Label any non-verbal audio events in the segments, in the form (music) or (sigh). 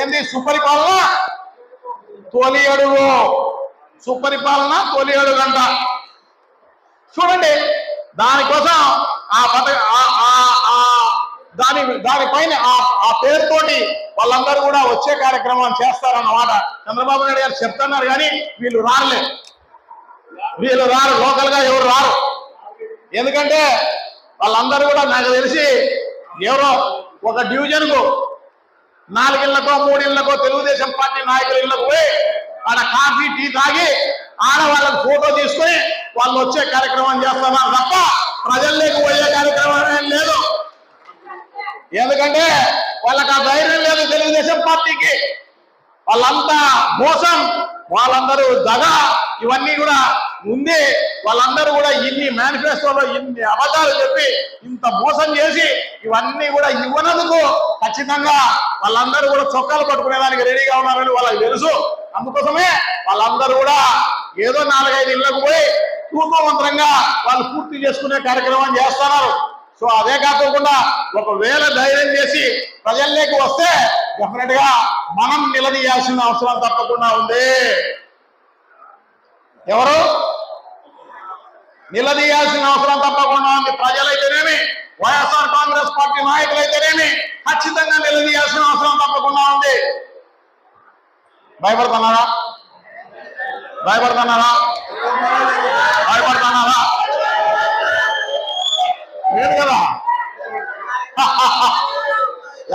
ఏంది? సుపరిపాలన? తొలి అడుగు. సుపరిపాలన తొలి అడుగు అంట చూడండి దానికోసం ఆ పథక ఆ- ఆ- దాని దానిపైన ఆ ఆ పేరుతోటి వాళ్ళందరూ కూడా వచ్చే కార్యక్రమం చేస్తారన్నమాట. చంద్రబాబు నాయుడు గారు చెప్తున్నారు కానీ వీళ్ళు రారులే. వీళ్ళు రారు లోకల్గా ఎవరు రారు. ఎందుకంటే వాళ్ళందరూ కూడా నాకు తెలిసి ఎవరో ఒక డివిజన్కు నాలుగిళ్ళకో మూడిళ్ళకో తెలుగుదేశం పార్టీ నాయకుల ఇళ్ళకు పోయి ఆడ కాఫీ టీ తాగి ఆడవాళ్ళకు ఫోటో తీసుకొని వాళ్ళు వచ్చే కార్యక్రమం చేస్తున్నారు తప్ప ప్రజల్లోకి పోయే కార్యక్రమం ఏం లేదు. ఎందుకంటే వాళ్ళకి ఆ ధైర్యం లేదు తెలుగుదేశం పార్టీకి. వాళ్ళంతా మోసం వాళ్ళందరూ దగ ఇవన్నీ కూడా ముందే వాళ్ళందరూ కూడా ఇన్ని మేనిఫెస్టోలో ఇన్ని అబద్ధాలు చెప్పి ఇంత మోసం చేసి ఇవన్నీ కూడా ఇవ్వనందుకు ఖచ్చితంగా వాళ్ళందరూ కూడా చొక్కాలు పట్టుకునేదానికి రెడీగా ఉన్నారని వాళ్ళకి తెలుసు. అందుకోసమే వాళ్ళందరూ కూడా ఏదో నాలుగైదు ఇళ్ళకు పోయి పూర్వమంత్రంగా వాళ్ళు పూర్తి చేసుకునే కార్యక్రమం చేస్తున్నారు. సో అదే కాకుండా ఒకవేళ ధైర్యం చేసి ప్రజల్లోకి వస్తే డెఫినెట్గా మనం నిలదీయాల్సిన అవసరం తప్పకుండా ఉంది. ఎవరు? నిలదీయాల్సిన అవసరం తప్పకుండా ఉంది. ప్రజలైతేనేమి? వైఎస్ఆర్ కాంగ్రెస్ పార్టీ నాయకులైతేనేమి? ఖచ్చితంగా నిలదీయాల్సిన అవసరం తప్పకుండా ఉంది. భయపడుతున్నారా? భయపడుతున్నారా? భయపడుతున్నారా? లేదు కదా? (laughs)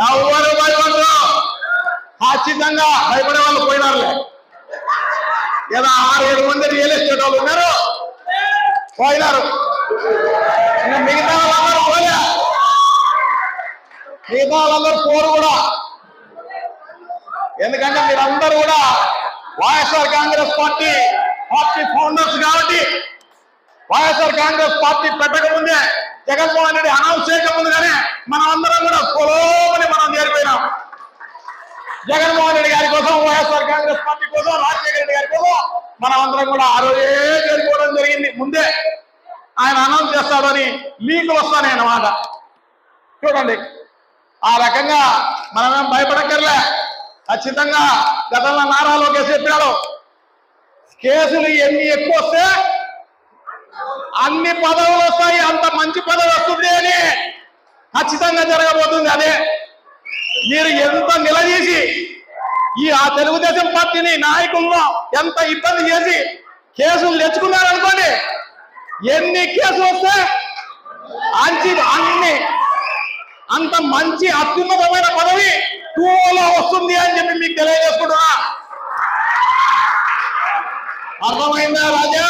ఎవరు భయపడరు? ఖచ్చితంగా భయపడే వాళ్ళు పోయినారులే. ఏదో ఆరు ఏడు మంది రియల్ ఎస్టేట్ వాళ్ళు ఉన్నారు. పోయినారు. మిగతా వాళ్ళందరూ పోలే. మిగతా వాళ్ళందరూ పోరు కూడా. ఎందుకంటే మీరందరూ కూడా YSR Congress party party founders కాబట్టి వైఎస్ఆర్ కాంగ్రెస్ పార్టీ పెట్టకముందే జగన్మోహన్ రెడ్డి అనౌన్స్ చేయకముందుగానే మనం అందరం కూడా పొలోమని మనం చేరిపోయినాం. జగన్మోహన్ రెడ్డి గారి కోసం వైఎస్ఆర్ కాంగ్రెస్ పార్టీ కోసం రాజశేఖర రెడ్డి గారి కోసం మనం అందరం కూడా ఆ రోజే చేరిపోవడం జరిగింది. ఆయన అనౌన్స్ చేస్తాడని లీకులు వస్తానే అన్నమాట చూడండి. ఆ రకంగా మనమేం భయపడక్కర్లే. ఖచ్చితంగా గతంలో నారా లోకేష్ చెప్పాడు కేసులు ఎన్ని ఎక్కువ వస్తే అన్ని పదవులు వస్తాయి అంత మంచి పదవి వస్తుంది అని ఖచ్చితంగా జరగబోతుంది అదే. మీరు ఎంత నిలదీసి ఈ ఆ తెలుగుదేశం పార్టీని నాయకుల్లో ఎంత ఇబ్బంది చేసి కేసులు తెచ్చుకున్నారనుకో ఎన్ని కేసులు వస్తే అంచి అన్ని అంత మంచి అత్యున్నతమైన పదవి టూలో వస్తుంది అని చెప్పి మీకు తెలియజేసుకుంటున్నా. అర్థమైందా రాజా?